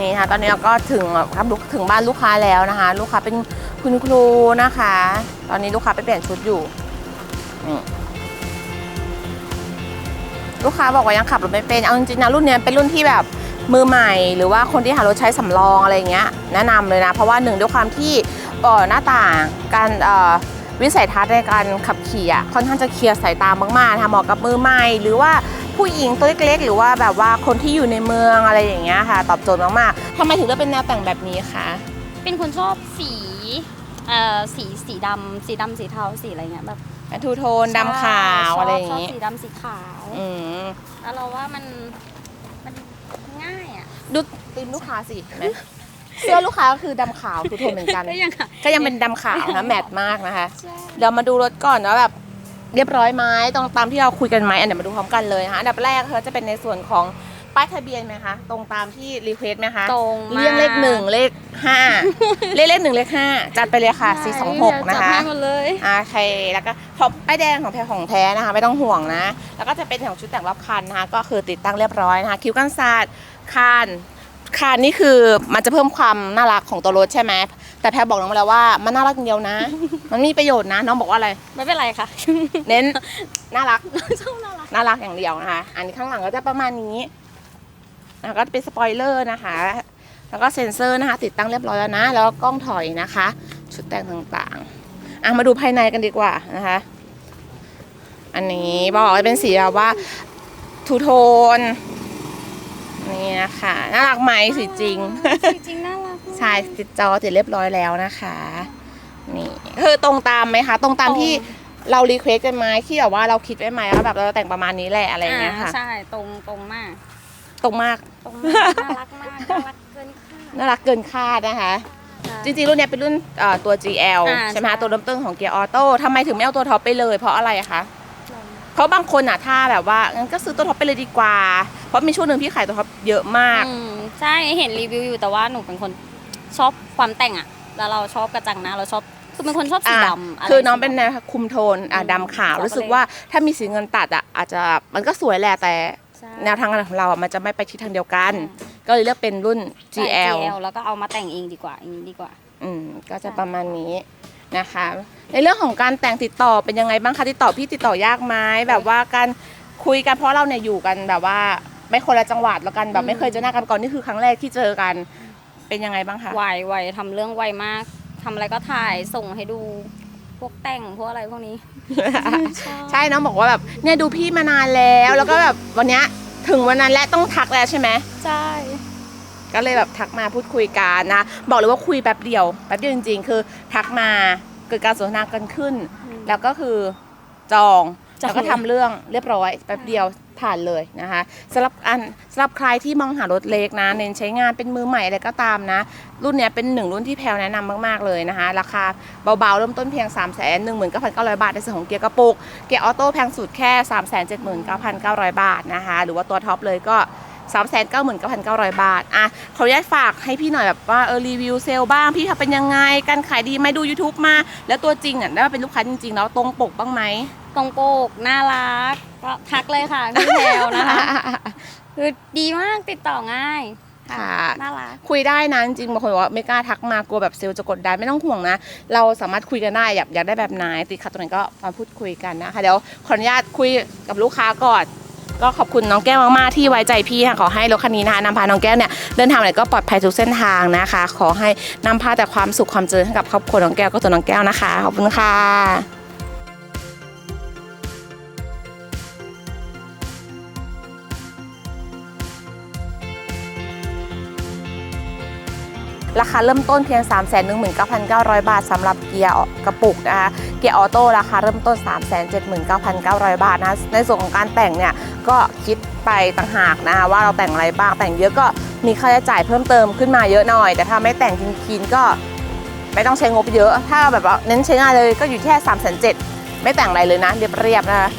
นี่ค่ะตอนนี้เราก็ถึงครับลูกถึงบ้านลูกค้าแล้วนะคะ ลูกค้าเป็นคุณครูนะคะ ตอนนี้ลูกค้าไปเปลี่ยนชุดอยู่นี่ลูกค้าบอกว่ายังขับรถไม่เป็น เอาจริงๆนะรุ่นนี้เป็นรุ่นที่แบบมือใหม่ หรือว่าคนที่หารถใช้สำรองอะไรเงี้ยแนะนำเลยนะ เพราะว่าหนึ่งด้วยความที่เอ่อหน้าต่างการวิสัยทัศน์ในการขับขี่อะค่อนข้างจะเคลียร์สายตามากๆนะคะเหมาะกับมือใหม่ หรือว่า ผู้หญิงตัวเล็กๆ หรือว่าแบบว่าคนที่อยู่ในเมืองอะไรอย่างเงี้ยค่ะ ตอบโจทย์มากๆทำไมถึงเลือกเป็นแนวแต่งแบบนี้คะเป็นคนชอบสีเอ่อสีสีดำสีดำสีเทาสีอะไรเงี้ยแบบทูโทนดำขาวอะไรอย่างงี้งี้สีดำสีขาวอืมแล้วเราว่ามันมันง่ายอะดูตีมลูกค้าสิเห็นไหมเสื้อลูกค้าก็คือดำขาวทูโทนเหมือนกัน ก็ยังค่ะก็ยังเป็นดำขาวนะแมทมากนะคะใช่เดี๋ยวมาดูรถก่อนว่าแบบ เรียบร้อยไหมตรงตามที่เราคุยกันไหมอันเดี๋ยวมาดูพร้อมกันเลยนะคะอันดับแรกเขาจะเป็นในส่วนของป้ายทะเบียนไหมคะ ตรงตามที่รีเควสไหมคะตรงมากเลี่ยงเลขหนึ่งเลขห้าเลขเลขหนึ่งเลขห้าจัดไปเลยค่ะสี่สองหกนะจับคะ ให้หมดเลยอ่าใครแล้วก็พอป้ายแดงของแท้ของแท้นะคะ ไม่ต้องห่วงนะ แล้วก็จะเป็นของชุดแต่งรอบคันนะคะ ก็คือติดตั้งเรียบร้อยนะคะ คิ้วกันศาสตร์คานคานนี่คือมันจะเพิ่มความน่ารักของตัวรถใช่ไหม แต่แพรบอกน้องมาแล้วว่ามันน่ารักอย่างเดียวนะ มันมีประโยชน์นะ น้องบอกว่าอะไร ไม่เป็นไรค่ะ เน้นน่ารัก ชอบน่ารัก น่ารักอย่างเดียวนะคะ อันนี้ข้างหลังก็จะประมาณนี้แล้วก็เป็นสปอยเลอร์นะคะ แล้วก็เซ็นเซอร์นะคะ ติดตั้งเรียบร้อยแล้วนะ แล้วก็กล้องถอยนะคะ ชุดแต่งต่างๆอะมาดูภายในกันดีกว่านะคะ อันนี้บอกว่าเป็นสีแบบว่าทูโทนนี่นะคะน่ารักไหมสีจริงจริงๆน่ารักมาก ใช่ติดจอติดเรียบร้อยแล้วนะคะ นี่คือตรงตามไหมคะ ตรงตามที่เรารีเควสกันไหมที่แบบว่าเราคิดไว้ไหมว่าแบบเราจะแต่งประมาณนี้แหละอะไรอย่างเงี้ยค่ะ ใช่ตรงตรงมาก ตรงมากตรงมากน่ารักมากน่ารักเกินคาดน่ารักเกินคาดนะคะ จริงๆ รุ่นเนี้ยเป็นรุ่นเอ่อตัว GL อ่าใช่ไหมคะใช่ตัวเริ่มต้นของเกียร์ออโต้ทำไมถึงไม่เอาตัวท็อปไปเลย เพราะอะไรอะคะเพราะบางคนอะถ้าแบบว่างั้นก็ซื้อตัวท็อปไปเลยดีกว่า เพราะมีช่วงหนึ่งพี่ขายตัวท็อปเยอะมากอืมใช่เห็นรีวิวอยู่แต่ว่าหนูเป็นคน ชอบความแต่งอะแล้วเราชอบกระจังหนะเราชอบคือเป็นคนชอบสีอะดำะไร คือน้องเป็นสีแนดวคุมโทนอะอืมดำขาวเราก็รู้สึกเลยว่าถ้ามีสีเงินตัดอะอาจจะมันก็สวยแหละแต่ำใช่ แนวทางของเราอะมันจะไม่ไปทิศทางเดียวกัน ก็เลยเลือกเป็นรุ่น ใช่ GL GL แล้วก็เอามาแต่งเองดีกว่าอย่างนี้ดีกว่า อืมก็จะใช่ประมาณนี้นะคะ ในเรื่องของการแต่งติดต่อเป็นยังไงบ้างคะติดต่อพี่ติดต่อยากไหมแบบว่าการคุยกันเพราะเราเนี่ยอยู่กันแบบว่าไม่คนละจังหวัดแล้วกันแบบไม่เคยเจอหน้ากันก่อนนี่คือครั้งแรกที่เจอกัน เป็นยังไงบ้างคะ ไวไวทำเรื่องไวมากทำอะไรก็ถ่ายส่งให้ดูพวกแต่งพวกอะไรพวกนี้ ใช่น้องบอกว่าแบบเนี่ยดูพี่มานานแล้วแล้วก็แบบวันเนี้ยถึงวันนั้นและต้องทักแล้วใช่ไหมใช่ ก็เลยแบบทักมาพูดคุยกันนะ บอกเลยว่าคุยแป๊บเดียวแป๊บเดียวจริงๆ คือ ทักมาเกิดการสนทนากันขึ้น แล้วก็คือจองจอง แล้วก็ทำเรื่องเรียบร้อยแป๊บเดียวผ่านเลยนะคะสำหรับอันสำหรับใครที่มองหารถเล็กนะ เน้นใช้งานเป็นมือใหม่อะไรก็ตามนะ รุ่นเนี้ยเป็นหนึ่งรุ่นที่แพลวแนะนำมาก ๆ เลยนะคะ ราคาเบา ๆ เริ่มต้นเพียง 3 1 1 9 9 0 0 บาท ในส่วนของเกียร์กระปุก เกียร์ออโต้แพงสุดแค่ 3 7 9 9 0 0 บาทนะคะ หรือว่าตัวท็อปเลยก็3 9 9 9 0 0 บาท อะขออนุญาตฝากให้พี่หน่อยแบบว่าเออรีวิวเซลล์บ้าง พี่ทำเป็นยังไง การขายดีไหมดู YouTube มา แล้วตัวจริงอะได้มาเป็นลูกค้าจริงๆแล้วตรงปกบ้างไหม ตรงโปกน่ารักก็ทักเลยค่ะพี่แพลวนะคะ คือดีมากติดต่อง่ายค่ะ น่ารัก คุยได้นะจริงๆบางคนบอกว่าไม่กล้าทักมากลัวแบบเซลล์จะกดดันไม่ต้องห่วงนะ เราสามารถคุยกันได้อยากอยากได้แบบไหนติดขัดตรงไหนก็มาพูดคุยกันนะคะเดี๋ยวขออนุญาตคุยกับลูกค้าก่อนก็ขอบคุณน้องแก้วมากๆที่ไว้ใจพี่ค่ะขอให้รถคันนี้นะคะนำพาน้องแก้วเนี่ยเดินทางไหนก็ปลอดภัยทุกเส้นทางนะคะ ขอให้นำพาแต่ความสุขความเจริญให้กับครอบครัวน้องแก้วก็ตัวน้องแก้วนะคะขอบคุณค่ะ ราคาเริ่มต้นเพียง 3 1 9 9 0 0 บาทสำหรับเกียร์กระปุกนะคะ เกียร์ออโต้ราคาเริ่มต้น 3 7 9 9 0 0 บาทนะ ในส่วนของการแต่งเนี่ยก็คิดไปต่างหากนะคะว่าเราแต่งอะไรบ้างแต่งเยอะก็มีค่าใช้จ่ายเพิ่มเติมขึ้นมาเยอะหน่อย แต่ถ้าไม่แต่งจริงๆก็ไม่ต้องใช้งบเยอะ ถ้าแบบเน้นใช้งานเลยก็อยู่แค่3 7 0 0ไม่แต่งอะไรเลยนะเรียบๆนะคะ